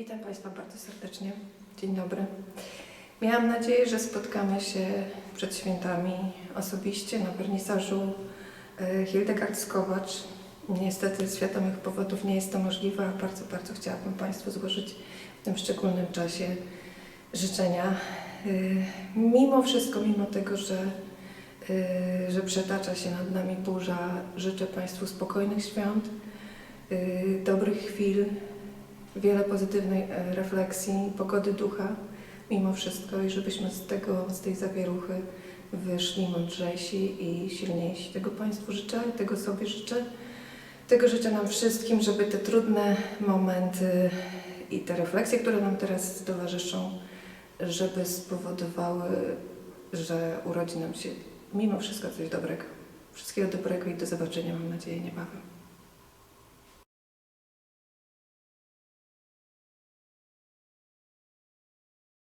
Witam Państwa bardzo serdecznie. Dzień dobry. Miałam nadzieję, że spotkamy się przed świętami osobiście na wernisażu e, Hildegard Skowacz. Niestety z świadomych powodów nie jest to możliwe, a bardzo, bardzo chciałabym Państwu złożyć w tym szczególnym czasie życzenia. E, Mimo wszystko, mimo tego, że, e, że przetacza się nad nami burza, życzę Państwu spokojnych świąt, dobrych chwil, wiele pozytywnej e, refleksji, pogody ducha mimo wszystko i żebyśmy z tego, z tej zawieruchy wyszli mądrzejsi i silniejsi. Tego Państwu życzę, tego sobie życzę. Tego życzę nam wszystkim, żeby te trudne momenty i te refleksje, które nam teraz towarzyszą, żeby spowodowały, że urodzi nam się mimo wszystko coś dobrego. Wszystkiego dobrego i do zobaczenia, mam nadzieję, niebawem.